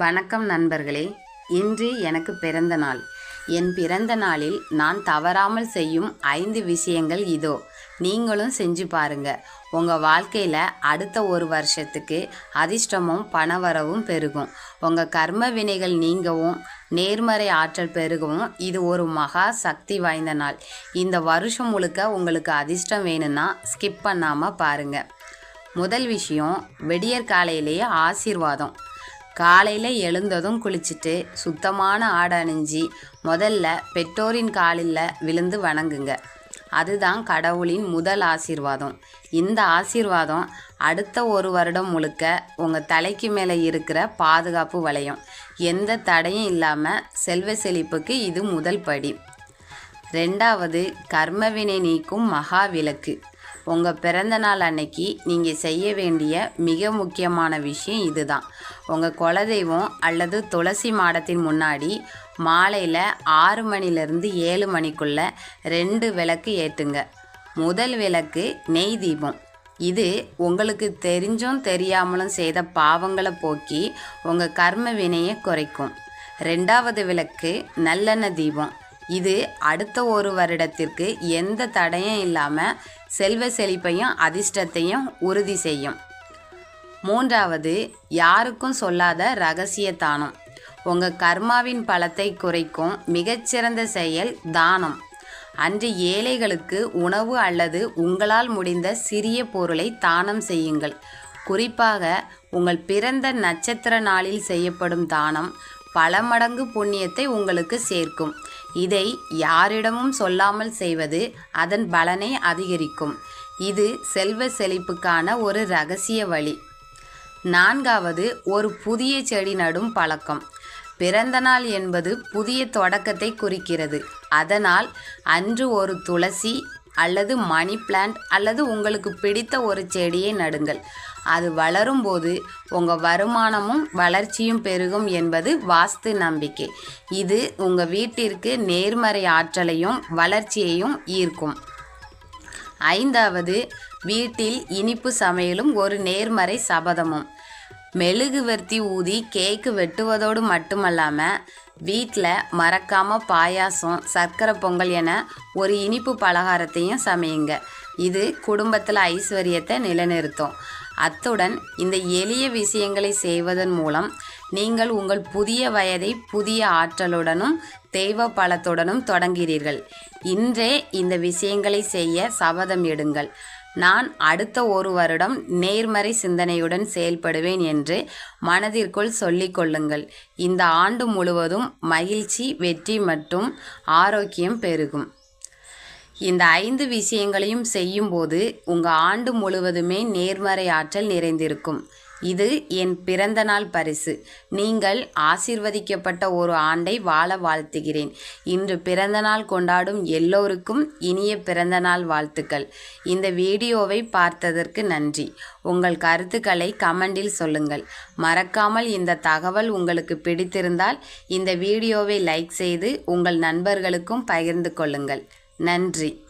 வணக்கம் நண்பர்களே. இன்று எனக்கு பிறந்த நாள். என் பிறந்த நாளில் நான் தவறாமல் செய்யும் ஐந்து விஷயங்கள் இதோ. நீங்களும் செஞ்சு பாருங்க. உங்கள் வாழ்க்கையில் அடுத்த ஒரு வருஷத்துக்கு அதிர்ஷ்டமும் பணவரவும் பெருகும். உங்கள் கர்ம வினைகள் நீங்கவும் நேர்மறை ஆற்றல் பெருகவும் இது ஒரு மகா சக்தி வாய்ந்த நாள். இந்த வருஷம் முழுக்க உங்களுக்கு அதிர்ஷ்டம் வேணும்னா ஸ்கிப் பண்ணாமல் பாருங்கள் முதல் விஷயம் விடியற் காலையிலேயே ஆசீர்வாதம். காலையில் எழுந்ததும் குளிச்சுட்டு சுத்தமான ஆடை அணிஞ்சு முதல்ல பெற்றோரின் காலில் விழுந்து வணங்குங்க. அதுதான் கடவுளின் முதல் ஆசீர்வாதம். இந்த ஆசீர்வாதம் அடுத்த ஒரு வருடம் முழுக்க உங்கள் தலைக்கு மேலே இருக்கிற பாதுகாப்பு வளையம். எந்த தடையும் இல்லாமல் செல்வ செழிப்புக்கு இது முதல் படி. ரெண்டாவது கர்மவினை நீக்கும் மகா விளக்கு. உங்கள் பிறந்த நாள் அன்னைக்கு நீங்கள் செய்ய வேண்டிய மிக முக்கியமான விஷயம் இதுதான். உங்கள் குலதெய்வம் அல்லது துளசி மாடத்தின் முன்னாடி மாலையில் ஆறு மணிலேருந்து ஏழு மணிக்குள்ளே ரெண்டு விளக்கு ஏற்றுங்க முதல் விளக்கு நெய் தீபம். இது உங்களுக்கு தெரிஞ்சும் தெரியாமலும் செய்த பாவங்களை போக்கி உங்கள் கர்ம வினையை குறைக்கும். ரெண்டாவது விளக்கு நல்லெண்ணெய் தீபம். இது அடுத்த ஒரு வருடத்திற்கு எந்த தடையும் இல்லாமல் செல்வ செழிப்பையும் அதிர்ஷ்டத்தையும் உறுதி செய்யும். மூன்றாவது யாருக்கும் சொல்லாத ரகசிய தானம். உங்கள் கர்மாவின் பலத்தை குறைக்கும் மிகச்சிறந்த செயல் தானம். அன்று ஏழைகளுக்கு உணவு அல்லது உங்களால் முடிந்த சிறிய பொருளை தானம் செய்யுங்கள். குறிப்பாக உங்கள் பிறந்த நட்சத்திர நாளில் செய்யப்படும் தானம் பல மடங்கு புண்ணியத்தை உங்களுக்கு சேர்க்கும். இதை யாரிடமும் சொல்லாமல் செய்வது அதன் பலனை அதிகரிக்கும். இது செல்வ செழிப்புக்கான ஒரு ரகசிய வழி. நான்காவது ஒரு புதிய செடி நடும் பழக்கம். பிறந்த நாள் என்பது புதிய தொடக்கத்தை குறிக்கிறது. அதனால் அன்று ஒரு துளசி அல்லது மணி பிளான்ட் அல்லது உங்களுக்கு பிடித்த ஒரு செடியை நடுங்கள். அது வளரும்போது உங்கள் வருமானமும் வளர்ச்சியும் பெருகும் என்பது வாஸ்து நம்பிக்கை. இது உங்கள் வீட்டிற்கு நேர்மறை ஆற்றலையும் வளர்ச்சியையும் ஈர்க்கும். ஐந்தாவது வீட்டில் இனிப்பு சமையலும் ஒரு நேர்மறை சபதமும். மெழுகுவர்த்தி ஊதி கேக்கு வெட்டுவதோடு மட்டுமல்லாமல் வீட்டில் மறக்காமல் பாயாசம் சர்க்கரை பொங்கல் என ஒரு இனிப்பு பலகாரத்தையும் சமையுங்க. இது குடும்பத்தில் ஐஸ்வர்யத்தை நிலைநிறுத்தும். அத்துடன் இந்த எளிய விஷயங்களை செய்வதன் மூலம் நீங்கள் உங்கள் புதிய வயதை புதிய ஆற்றலுடனும் தெய்வ பலத்துடனும் தொடங்கிறீர்கள் இன்றே இந்த விஷயங்களை செய்ய சபதம் எடுங்கள் நான் அடுத்த ஒரு வருடம் நேர்மறை சிந்தனையுடன் செயல்படுவேன் என்று மனதிற்குள் சொல்லிக் கொள்ளுங்கள். இந்த ஆண்டு முழுவதும் மகிழ்ச்சி வெற்றி மற்றும் ஆரோக்கியம் பெருகும். இந்த ஐந்து விஷயங்களையும் செய்யும்போது உங்கள் ஆண்டு முழுவதுமே நேர்மறை ஆற்றல் நிறைந்திருக்கும். இது என் பிறந்தநாள் பரிசு. நீங்கள் ஆசிர்வதிக்கப்பட்ட ஒரு ஆண்டை வாழ வாழ்த்துகிறேன். இன்று பிறந்தநாள் கொண்டாடும் எல்லோருக்கும் இனிய பிறந்தநாள் வாழ்த்துக்கள். இந்த வீடியோவை பார்த்ததற்கு நன்றி. உங்கள் கருத்துக்களை கமெண்டில் சொல்லுங்கள். மறக்காமல் இந்த தகவல் உங்களுக்கு பிடித்திருந்தால் இந்த வீடியோவை லைக் செய்து உங்கள் நண்பர்களுக்கும் பகிர்ந்து கொள்ளுங்கள். நன்றி.